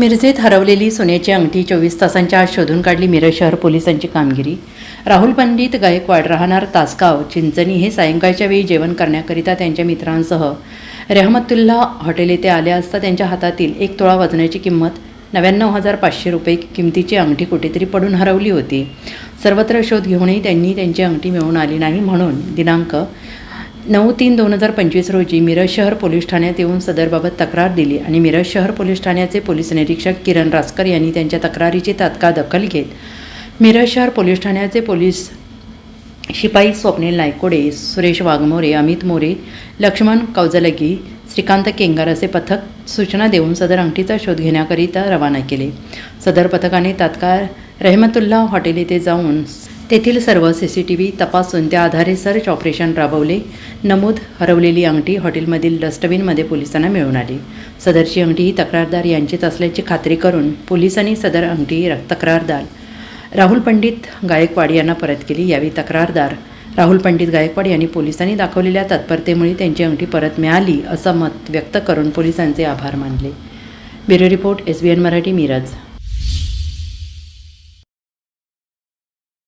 मिरजेत हरवलेली सोन्याची अंगठी चोवीस तासांच्या आत शोधून काढली मिरज शहर पोलिसांची कामगिरी. राहुल पंडित गायकवाड राहणार तासगाव चिंचणी हे सायंकाळच्या वेळी जेवण करण्याकरिता त्यांच्या मित्रांसह रेहमतुल्ला हॉटेल येथे आले असता त्यांच्या हातातील एक तोळा वजनाची किंमत नव्याण्णव हजार पाचशे रुपये किमतीची अंगठी कुठेतरी पडून हरवली होती. सर्वत्र शोध घेऊनही त्यांनी त्यांची अंगठी मिळवून आली नाही म्हणून दिनांक नऊ तीन दोन हजार पंचवीस रोजी मिरज शहर पोलीस ठाण्यात येऊन सदरबाबत तक्रार दिली आणि मिरज शहर पोलीस ठाण्याचे पोलीस निरीक्षक किरण रासकर यांनी त्यांच्या तक्रारीची तात्काळ दखल घेत मिरज शहर पोलीस ठाण्याचे पोलीस शिपाई स्वप्नील नायकोडे सुरेश वाघमोरे अमित मोरे लक्ष्मण कौजलगी श्रीकांत केंगार असे पथक सूचना देऊन सदर अंगठीचा शोध घेण्याकरिता रवाना केले. सदर पथकाने तात्काळ रहमतुल्ला हॉटेल येथे जाऊन तेथील सर्व सी सी टी व्ही तपासून त्या आधारे सर्च ऑपरेशन राबवले. नमूद हरवलेली अंगठी हॉटेलमधील डस्टबिनमध्ये पोलिसांना मिळून आली. सदरची अंगठी ही तक्रारदार यांचीच असल्याची खात्री करून पोलिसांनी सदर अंगठी तक्रारदार राहुल पंडित गायकवाड यांना परत केली. यावेळी तक्रारदार राहुल पंडित गायकवाड यांनी पोलिसांनी दाखवलेल्या तत्परतेमुळे त्यांची अंगठी परत मिळाली असं मत व्यक्त करून पोलिसांचे आभार मानले. Bureau report S B N Marathi Miraj.